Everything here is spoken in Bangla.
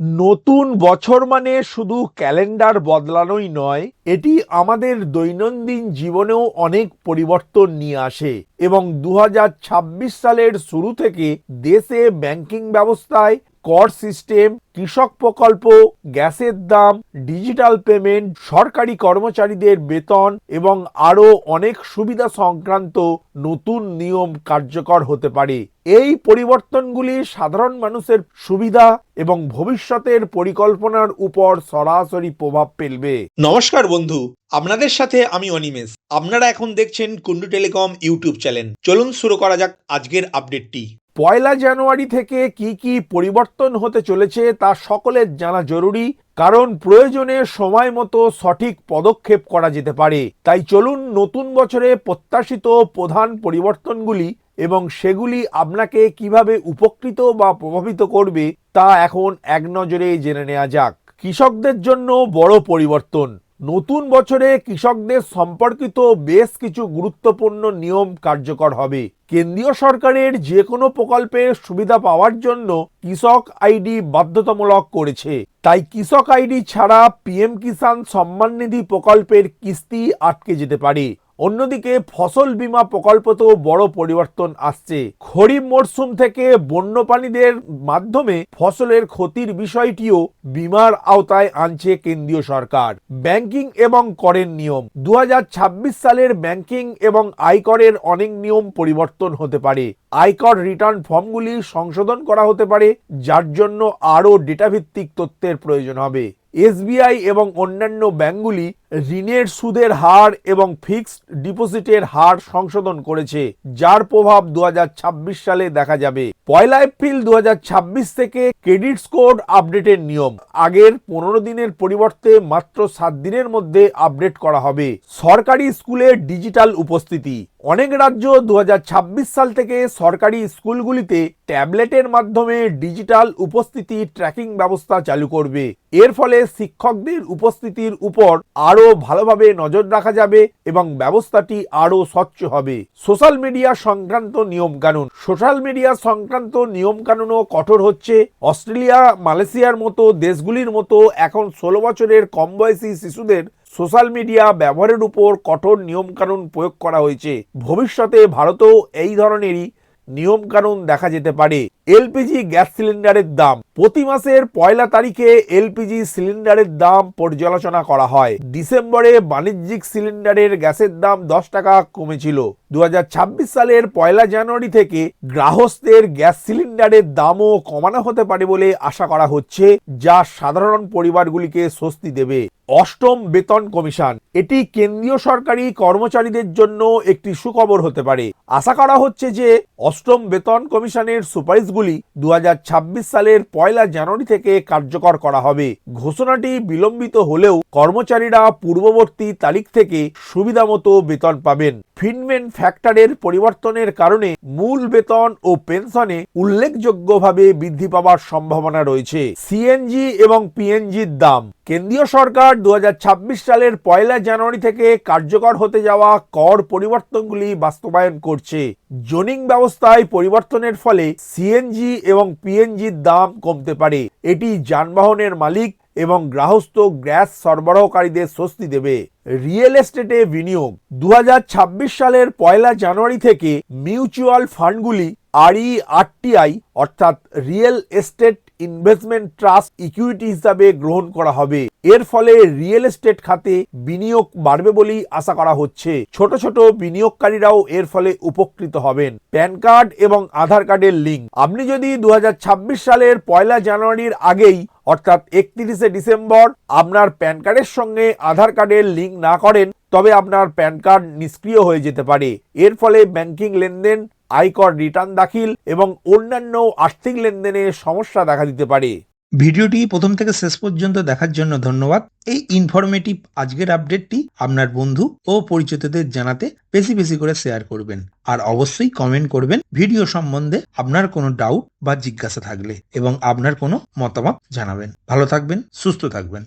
নতুন বছর মানে শুধু ক্যালেন্ডার বদলানোই নয়, এটি আমাদের দৈনন্দিন জীবনেও অনেক পরিবর্তন নিয়ে আসে এবং দু হাজার ছাব্বিশ সালের শুরু থেকে দেশে ব্যাংকিং ব্যবস্থায় কর সিস্টেম, কৃষক প্রকল্প, গ্যাসের দাম, ডিজিটাল পেমেন্ট, সরকারি কর্মচারীদের বেতন এবং আরও অনেক সুবিধা সংক্রান্ত নতুন নিয়ম কার্যকর হতে পারে। এই পরিবর্তনগুলি সাধারণ মানুষের সুবিধা এবং ভবিষ্যতের পরিকল্পনার উপর সরাসরি প্রভাব ফেলবে। নমস্কার বন্ধু, আপনাদের সাথে আমি অনিমেষ। আপনারা এখন দেখছেন কুন্ডু টেলিকম ইউটিউব চ্যানেল। চলুন শুরু করা যাক আজকের আপডেটটি। পয়লা জানুয়ারি থেকে কি কি পরিবর্তন হতে চলেছে তা সকলের জানা জরুরি, কারণ প্রয়োজনে সময় মতো সঠিক পদক্ষেপ করা যেতে পারে। তাই চলুন নতুন বছরে প্রত্যাশিত প্রধান পরিবর্তনগুলি এবং সেগুলি আপনাকে কীভাবে উপকৃত বা প্রভাবিত করবে তা এখন এক নজরে জেনে নেওয়া যাক। কৃষকদের জন্য বড় পরিবর্তন। নতুন বছরে কৃষকদের সম্পর্কিত বেশ কিছু গুরুত্বপূর্ণ নিয়ম কার্যকর হবে। কেন্দ্রীয় সরকারের যে কোনো প্রকল্পের সুবিধা পাওয়ার জন্য কৃষক আইডি বাধ্যতামূলক করেছে। তাই কৃষক আইডি ছাড়া পিএম কিষাণ সম্মান নিধি প্রকল্পের কিস্তি আটকে যেতে পারে। অন্যদিকে ফসল বীমা প্রকল্পতেও বড় পরিবর্তন আসছে। খরিফ মরশুম থেকে বন্যপ্রাণীদের মাধ্যমে ফসলের ক্ষতির বিষয়টিও বিমার আওতায় আনছে কেন্দ্রীয় সরকার। ব্যাংকিং এবং করের নিয়ম। দুহাজার ছাব্বিশ সালের ব্যাংকিং এবং আয়করের অনেক নিয়ম পরিবর্তন হতে পারে। আয়কর রিটার্ন ফর্মগুলি সংশোধন করা হতে পারে, যার জন্য আরও ডেটাভিত্তিক তথ্যের প্রয়োজন হবে। এসবিআই এবং অন্যান্য ব্যাংকগুলি ঋণের সুদের হার এবং ফিক্সড ডিপোজিটের হার সংশোধন করেছে। যার প্রভাব দু সালে দেখা যাবে। পয়লা এপ্রিল দু থেকে ক্রেডিট স্কোর আপডেটের নিয়ম। আগের পনেরো দিনের পরিবর্তে মাত্র সাত দিনের মধ্যে আপডেট করা হবে। সরকারি স্কুলে ডিজিটাল উপস্থিতি। অনেক রাজ্য দু হাজার ছাব্বিশ সাল থেকে সরকারি স্কুলগুলিতে ট্যাবলেটের মাধ্যমে ডিজিটাল উপস্থিতি ট্র্যাকিং ব্যবস্থা চালু করবে। এর ফলে শিক্ষকদের উপস্থিতির উপর আরও ভালোভাবে নজর রাখা যাবে এবং ব্যবস্থাটি আরও স্বচ্ছ হবে। সোশ্যাল মিডিয়া সংক্রান্ত নিয়মকানুন। সোশ্যাল মিডিয়া সংক্রান্ত নিয়মকানুনও কঠোর হচ্ছে। অস্ট্রেলিয়া, মালয়েশিয়ার মতো দেশগুলির মতো এখন ষোলো বছরের কম বয়সী শিশুদের সোশ্যাল মিডিয়া ব্যবহারের উপর কঠোর নিয়মকানুন প্রয়োগ করা হয়েছে। ভবিষ্যতে ভারতেও এই ধরনেরই নিয়মকানুন দেখা যেতে পারে। এলপিজি গ্যাস সিলিন্ডারের দাম। প্রতি মাসের পয়লা তারিখে এলপিজি সিলিন্ডারের দাম পর্যালোচনা করা হয়। ডিসেম্বরে বাণিজ্যিক সিলিন্ডারের গ্যাসের দাম দশ টাকা কমেছিল। দু হাজার ছাব্বিশ সালের পয়লা জানুয়ারি থেকে গ্রাহস্থের গ্যাস সিলিন্ডারের দামও কমানো হতে পারে বলে আশা করা হচ্ছে, যা সাধারণ পরিবারগুলিকে স্বস্তি দেবে। অষ্টম বেতন কমিশন। এটি কেন্দ্রীয় সরকারি কর্মচারীদের জন্য একটি সুখবর হতে পারে। আশা করা হচ্ছে যে অষ্টম বেতন কমিশনের সুপারিশগুলি দু হাজার ছাব্বিশ সালের পয়লা জানুয়ারি থেকে কার্যকর করা হবে। ঘোষণাটি বিলম্বিত হলেও কর্মচারীরা পূর্ববর্তী তারিখ থেকে সুবিধা মতো বেতন পাবেন। ফিনমেন ফ্যাক্টরের পরিবর্তনের কারণে মূল বেতন ও পেনশনে উল্লেখযোগ্যভাবে বৃদ্ধি পাওয়ার সম্ভাবনা রয়েছে। সিএনজি এবং পিএনজির দাম কেন্দ্রীয় সরকার দু হাজার ছাব্বিশ সালের পয়লা জানুয়ারি থেকে কার্যকর হতে যাওয়া কর পরিবর্তনগুলি বাস্তবায়ন করছে। জোনিং ব্যবস্থায় পরিবর্তনের ফলে সিএনজি এবং পিএনজির দাম কমতে পারে। এটি যানবাহনের মালিক এবং গ্রাহস্থ গ্যাস সরবরাহকারীদের স্বস্তি দেবে। রিয়েল এস্টেটে বিনিয়োগ। দু হাজার ছাব্বিশ সালের পয়লা জানুয়ারি থেকে মিউচুয়াল ফান্ডগুলি আরই আরটিআই অর্থাৎ real estate investment trust equity হিসাবে গ্রহণ করা হবে। এর ফলে রিয়েল এস্টেট খাতে বিনিয়োগ বাড়বে বলেই আশা করা হচ্ছে। ছোট ছোট বিনিয়োগকারীরাও এর ফলে উপকৃত হবেন। প্যান কার্ড এবং আধার কার্ডের লিঙ্ক। আপনি যদি দু হাজার ছাব্বিশ সালের পয়লা জানুয়ারির আগেই, অর্থাৎ একত্রিশে ডিসেম্বর, আপনার প্যান কার্ডের সঙ্গে আধার কার্ডের লিঙ্ক না করেন তবে আপনার প্যান কার্ড নিষ্ক্রিয় হয়ে যেতে পারে। এর ফলে ব্যাংকিং লেনদেন আয়কর রিটার্ন দাখিল এবং অন্যান্য আর্থিক লেনদেনে সমস্যা দেখা দিতে পারে। ভিডিওটি প্রথম থেকে শেষ পর্যন্ত দেখার জন্য ধন্যবাদ। এই ইনফরমেটিভ আজকের আপডেটটি আপনার বন্ধু ও পরিচিতদের জানাতে বেশি বেশি করে শেয়ার করবেন। আর অবশ্যই কমেন্ট করবেন ভিডিও সম্বন্ধে আপনার কোনো ডাউট বা জিজ্ঞাসা থাকলে এবং আপনার কোনো মতামত জানাবেন। ভালো থাকবেন, সুস্থ থাকবেন।